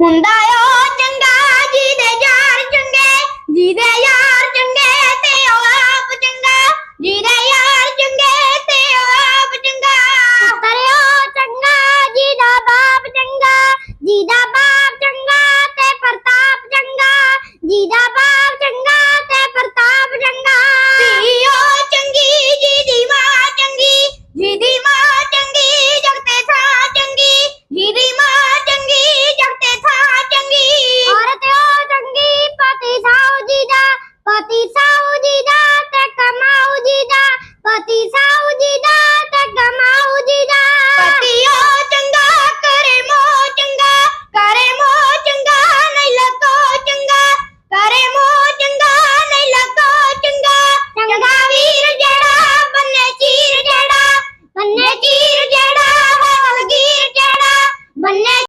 ਹੁੰਦਾ ਓ ਚੰਗਾ, ਜਿਹਦੇ ਯਾਰ ਚੰਗੇ, ਜਿਹਦੇ ਯਾਰ ਚੰਗੇ ਤੇ ਉਹ ਆਪ ਚੰਗਾ। ਜਿਹਦੇ ਯਾਰ ਚੰਗੇ ਤੇ ਉਹ ਆਪ ਚੰਗਾ। ਪਰਿਓ ਚੰਗਾ, ਜਿਹਦਾ ਬਾਪ ਚੰਗਾ, ਜਿਹਦਾ ਬਾਪ ਚੰਗਾ ਤੇ ਪ੍ਰਤਾਪ ਚੰਗਾ। ਜਿਹਦਾ ਬਾਪ